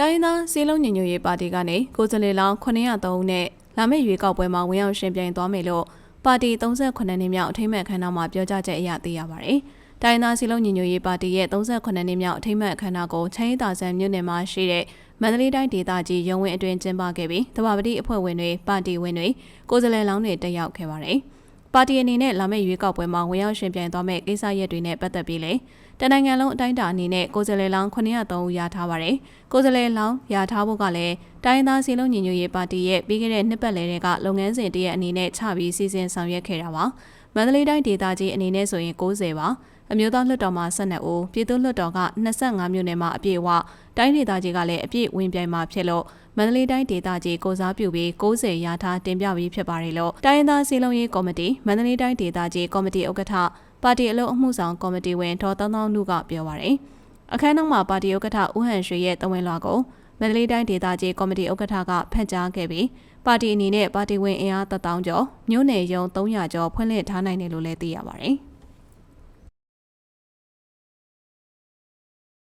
တိုင်းရင်းသားစီလုံးညီညွတ်ရေးပါတီကနေကိုယ်စားလှယ်လောင်း903ဦးနဲ့လာမယ့်ရွေးကောက်ပွဲမှာဝင်ရောက်ရှင်ပြိုင်သွားမယ်လို့ပါတီ38နှစ်မြောက်အထိမ်းအမှတ်အခမ်းအနားမှာပြောကြားချက်အရသိရပါတယ်။တိုင်းရင်းသားစီလုံးညီညွတ်ရေးပါတီရဲ့38နှစ်မြောက်အထိမ်းအမှတ်အခမ်းအနားကိုချမ်းရည်သာဆန်မြို့နယ်မှာရှိတဲ့မန္တလေးတိုင်းဒေသကြီးရုံးဝင်အတွင်ကျင်းပခဲ့ပြီးတဘာပတိအဖွဲ့ဝင်တွေပါတီဝင်တွေကိုယ်စားလှယ်လောင်းတွေတက်ရောက်ခဲ့ပါတယ်။ ပါတီအနေနဲ့လာမယ့်ရွေးကောက်ပွဲမှာဝင်ရောက်ရှင်ပြိုင်သွားမယ့်ကိစ္စရပ်တွေနဲ့ပတ်သက်ပြီးလေတနိုင်ငံလုံးအတိုင်းအတာအနေနဲ့ကိုယ်စားလှယ်လောင်း903ဦးရထားပါတယ်။ကိုယ်စားလှယ်လောင်းရထားဖို့ကလည်းတိုင်းသားစီလုံးညီညွတ်ရေးပါတီရဲ့ပြီးခဲ့တဲ့နှစ်ပတ်လည်ကလုပ်ငန်းစဉ်တရက်အနေနဲ့ချပြီးစီစဉ်ဆောင်ရွက်ခဲ့တာပါ။မန္တလေးတိုင်းဒေသကြီးအနေနဲ့ဆိုရင်90ပါ။အမျိုးသားလွှတ်တော်မှာ12ဦးပြည်သူ့လွှတ်တော်က25မြို့နယ်မှာအပြည့်အဝ တိုင်းဒေသကြီးကလည်းအပြည့်ဝင်ပြိုင်မှာဖြစ်လို့မန္တလေးတိုင်းဒေသကြီးကိုစားပြုပြီး90ရာထားတင်ပြပြီးဖြစ်ပါတယ်လို့တိုင်းရင်းသားစီလုံးရေးကော်မတီမန္တလေးတိုင်းဒေသကြီးကော်မတီဥက္ကဋ္ဌပါတီအလုံးအမှုဆောင်ကော်မတီဝင်ဒေါ်တောင်းတောင်းနုကပြောပါရယ်အခမ်းအနားမှာပါတီဥက္ကဋ္ဌဦးဟန်ရွှေရဲ့တဝင်လွှာကိုမန္တလေးတိုင်းဒေသကြီးကော်မတီဥက္ကဋ္ဌကဖတ်ကြားခဲ့ပြီးပါတီအနေနဲ့ပါတီဝင်အင်အား1000ကျော်မြို့နယ်ရုံး300ကျော်ဖွင့်လှစ်ထားနိုင်တယ်လို့လည်းသိရပါဗျ။